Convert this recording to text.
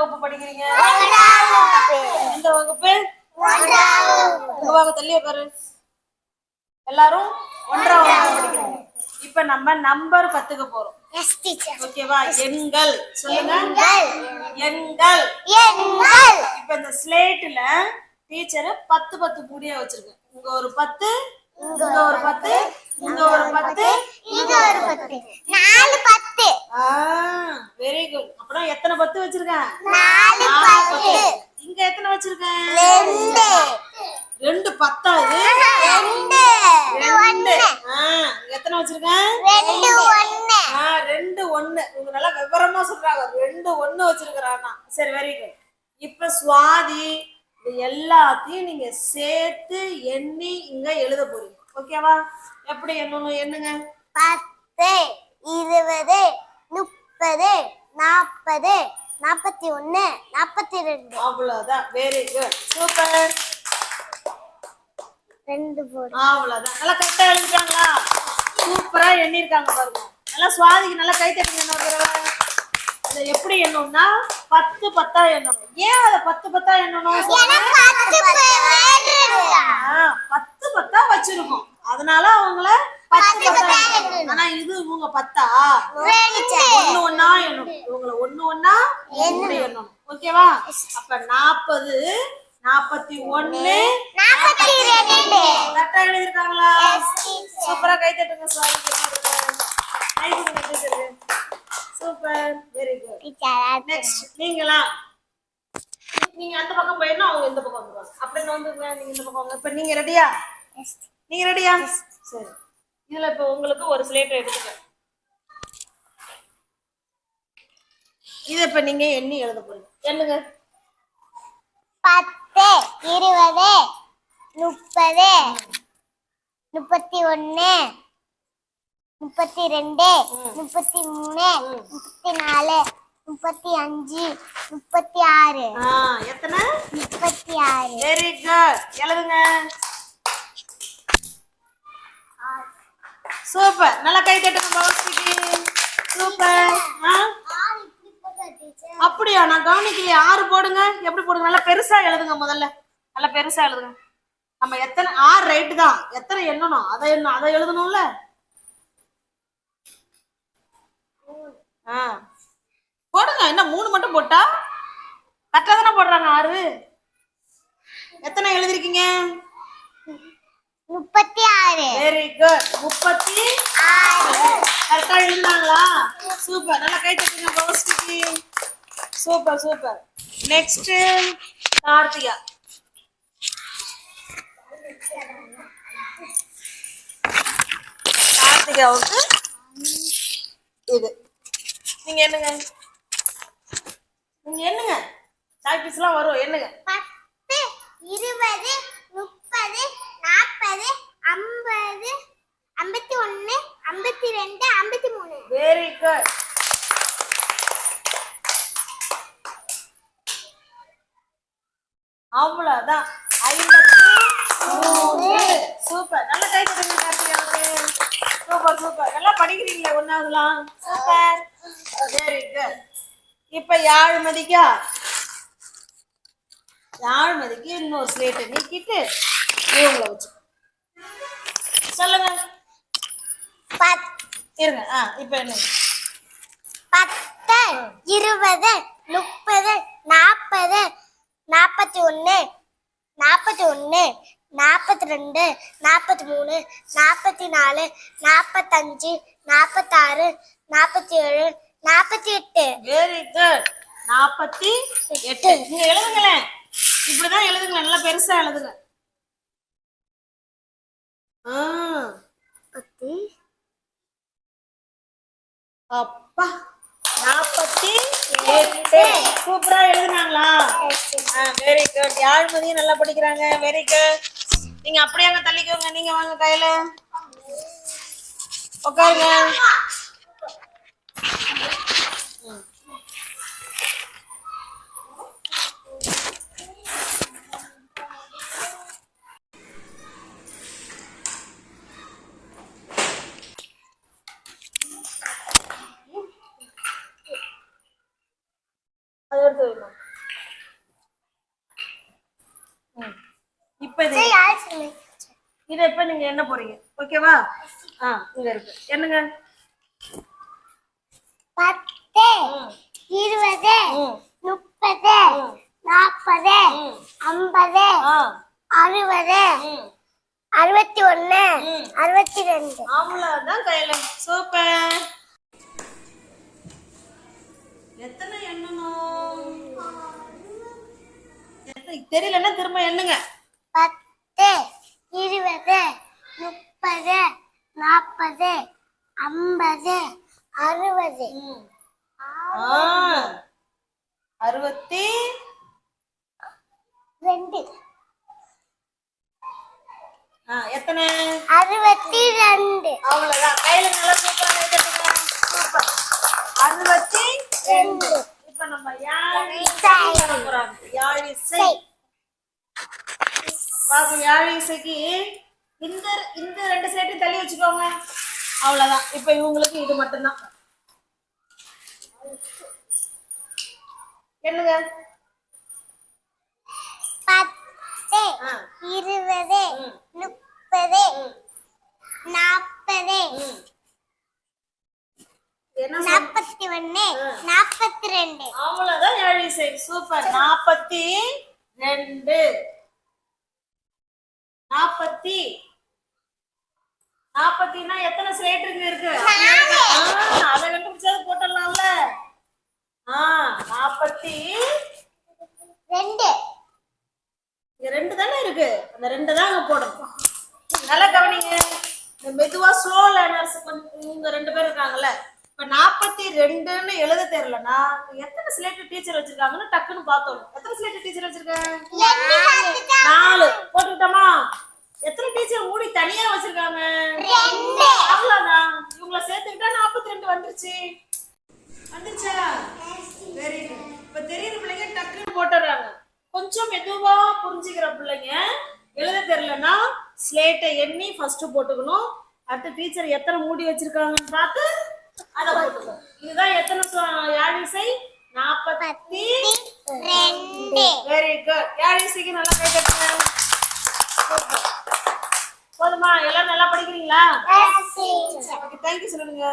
வகுப்பு படிக்கிறீங்க? எந்த வகுப்பு? உங்க வாங்க தள்ளி உட்காரு எல்லாரும் ஒன்றாம் வகுப்பு படிக்கிறீங்க. இப்ப நம்ம நம்பர் கத்துக்க போறோம். ஓகேவா எண்கள். சொல்லுங்க. எண்கள். இப்ப இந்த ஸ்லேட்ல டீச்சர் பத்து பத்து கூடிய வச்சிருக்கேன். இங்க ஒரு பத்து இங்க ஒரு பத்து இங்க ஒரு பத்து இது ஒரு பத்து. நாலு குட் அப்புறம் எத்தனை பத்து வச்சிருக்கேன்? இங்க எத்தனை வச்சிருக்கேன்? ரெண்டு. ரெண்டு பத்தா இது? ரெண்டு. ரெண்டு. ஒண்ணு. ஆ இங்க எத்தனை வச்சிருக்கேன்? ரெண்டு ஒண்ணு. இவங்க நல்லா விவரமா சொல்றாங்க. ரெண்டு ஒண்ணு வச்சிருக்கிறானா. சரி வெரி குட் இப்ப சுவாதி இது எல்லாத்தையும் நீங்க சேர்த்து எண்ணி இங்க எழுத போறீங்க. ஓகேவா எப்படி எண்ணணும்? எண்ணுங்க பத்து இருபது முப்பது நாற்பது நாற்பத்தி ஒண்ணு நாற்பத்தி ரெண்டு. அவ்வளவுதான். வெரி குட் சூப்பர் ரெண்டு போடு. அவ்வளவுதான். நல்லா கரெக்டா எழுதிட்டாங்களா? சூப்பரா எண்ணிருக்காங்க பாருங்க. நல்லா சுவாதிக்கு நல்லா கை தட்டுங்க இன்னொரு இதை எப்படி எண்ணணும்னா பத்து பத்தா எண்ணணும். ஏன் அதை பத்து பத்தா எண்ணணும்? பத்து பத்து வச்சிருக்கோம். அதனால அவங்கள பத்து பத்தா இவங்க பத்தா? ஒண்ணு ஒண்ணா எண்ணணும். இவங்கள ஒண்ணு ஒண்ணா இப்படி எண்ணணும். ஓகேவா? அப்ப நாற்பது நாற்பத்தி ரெண்டு கரெக்டா எழுதிருக்காங்களா சூப்பரா கை தட்டுங்க சூப்பர். வெரி குட் நெக்ஸ்ட் நீங்களா? நீங்க அந்த பக்கம் போயிடணும் அவங்க இந்த பக்கம் வந்துருவாங்க அப்படின்னு வந்துருங்க நீங்க இந்த பக்கம் வாங்க. இப்ப நீங்க ரெடியா நீங்க ரெடியா சரி. இதுல இப்ப உங்களுக்கு ஒரு ஸ்லேட் எடுத்துக்க இத இப்ப நீங்க எண்ணி எழுத போறீங்க. எண்ணுங்க பத்து இருபது முப்பது முப்பத்தி ஒண்ணு முப்பத்தி ரெண்டு முப்பத்தி மூணு முப்பத்தி நாலு முப்பத்தி அஞ்சு முப்பத்தி ஆறு. எத்தனை? முப்பத்தி ஆறு. வெரி குட் எழுதுங்க. சூப்பர் நல்லா கை தட்டுங்க பவஸ்விக்கு சூப்பர் ஆ? அப்படியா? நான் கவனிக்கலையே. ஆறு போடுங்க. எப்படி போடுங்க? நல்லா பெருசா எழுதுங்க முதல்ல. நல்லா பெருசா எழுதுங்க. நம்ம எத்தனை? ஆறு ரைட்டு தான். எத்தனை எண்ணணும்? அதை எண்ணணும் அதை எழுதணும்ல? ஆ. போடுங்க. என்ன மூணு மட்டும் போட்டா? கரெக்டாக தானே போடுறாங்க ஆறு? எத்தனை எழுதிருக்கீங்க முப்பத்தி ஆறு. வெரி குட் முப்பத்தி ஆறு. கரெக்டா எழுதினாங்களா? சூப்பர் நல்லா கை தட்டுங்க பவஸ்விக்கு சூப்பர் சூப்பர் நெக்ஸ்ட் கார்த்திகா கார்த்திகாவுக்கு இது. நீங்க என்னங்க? நீங்க என்னங்க? சாக்பீஸ்லாம் வரும். என்னங்க? பத்து இருபது முப்பது நாற்பது ஐம்பது ஐம்பத்தி ஒண்ணு ஐம்பத்தி ரெண்டு ஐம்பத்தி மூணு வெரி குட் அவ்வளவுதான் ஐம்பத்தி மூணு சூப்பர் நல்லா கை தட்டுங்க சூப்பர் சூப்பர் நல்லா படிக்கிறீங்களே ஒன்னாவதுலாம் சூப்பர் வெரி குட் மதிக்கா? யாழ் மதிக்கு? இன்னொரு ஸ்லேட்டை நீக்கிட்டு இவங்கள வச்சு சொல்லுங்க. பத் இருங்க. ஆ இப்ப என்ன? பத்து இருபது முப்பது நாற்பது நாற்பத்தி ஒண்ணு நாற்பத்தி ஒண்ணு நாற்பத்தி ரெண்டு நாற்பத்தி மூணு நாற்பத்தி நாலு நாற்பத்தஞ்சு நாற்பத்தாறு நாற்பத்தி ஏழு நாற்பத்தி எட்டு. வெரி குட் நாற்பத்தி எட்டு. நீங்க எழுதுங்களேன். இப்படிதான் எழுதுங்களேன். நல்லா பெருசா எழுதுங்க. பத்து. அப்பா. நாற்பத்தி எட்டு. சூப்பரா எழுதுனாங்களா? வெரி குட் யாழ்மதியும் நல்லா படிக்கிறாங்க? வெரி குட் நீங்க அப்படியே அங்க தள்ளிக்கோங்க. நீங்க வாங்க கையில. உட்காருங்க. இப்ப இது? இதை இப்ப நீங்க என்ன போறீங்க? ஓகேவா? ஆ இங்க இருக்கு. என்னங்க? பத்து இருபது முப்பது. நாற்பது. ஐம்பது அறுபது அறுபத்தி ஒண்ணு. அறுபத்தி ரெண்டு அவ்வளவுதான் கையில. சூப்பர். எத்தனை எண்ணணும்? எத்தனை தெரியலன்னா திரும்ப எண்ணுங்க. பத்து இருபது முப்பது நாற்பது ஐம்பது அறுபது. அறுபத்தி ரெண்டு. எத்தனை? அறுபத்தி ரெண்டு. அவ்வளவுதான். கையில நல்லா சூப்பரா கைத்தட்டுங்க சூப்பர். அறுபத்தி ரெண்டு. இப்ப நம்ம யாழிசை பண்ண போறாங்க? பாப்போம் யாழிசைக்கு இந்த இந்த ரெண்டு சைட்டையும் தள்ளி வச்சுக்கோங்க. அவ்வளவுதான். இப்ப இவங்களுக்கு இது மட்டும்தான். என்னங்க? பத்து இருபது முப்பது நாற்பது நாற்பத்தி ஒண்ணு நாற்பத்தி ரெண்டு. அவ்வளவுதான் யாழிசை சூப்பர். நாற்பத்தி ரெண்டு. நாற்பத்தி நாற்பத்தினா எத்தனை ஸ்லேட்டுங்க இருக்கு? ஆ, அதை கண்டுபிடிச்சாது போட்டுடலாம்ல. ஆ நாற்பத்தி ரெண்டு. இங்க ரெண்டு தானே இருக்கு? அந்த ரெண்டு தான் அங்க போடணும். நல்லா கவனிங்க. இந்த மெதுவா ஸ்லோ லேர்னர்ஸ் இவங்க ரெண்டு பேர் இருக்காங்கல்ல. இப்ப நாற்பத்தி ரெண்டுன்னு எழுத தெரியலனா எத்தனை ஸ்லேட்டு டீச்சர் வச்சிருக்காங்கன்னு டக்குன்னு பார்த்தோம் எத்தனை ஸ்லேட்டு டீச்சர் வச்சிருக்கேன் நாலு. போட்டுக்கிட்டோமா? எத்தனை டீச்சர் மூடி தனியா வச்சிருக்காங்க? அவ்வளவுதான்? இவங்கள சேர்த்துக்கிட்டா நாற்பத்தி ரெண்டு வந்துருச்சு. வந்துருச்சா? வெரி குட் இப்ப தெரியுற பிள்ளைங்க டக்குன்னு போட்டுறாங்க கொஞ்சம் மெதுவா புரிஞ்சுக்கிற பிள்ளைங்க எழுத தெரியலன்னா ஸ்லேட்டை எண்ணி ஃபர்ஸ்ட் போட்டுக்கணும். அடுத்து டீச்சர் எத்தனை மூடி வச்சிருக்காங்கன்னு பார்த்து அதை இதுதான் எத்தனை யாழிசை நாற்பத்தி ரெண்டு. வெரி குட் யாழிசைக்கு நல்லா கை தட்டுங்க. போதுமா? எல்லாம் நல்லா படிக்கிறீங்களா? Teacher. தேங்க்யூ சொல்லுங்க.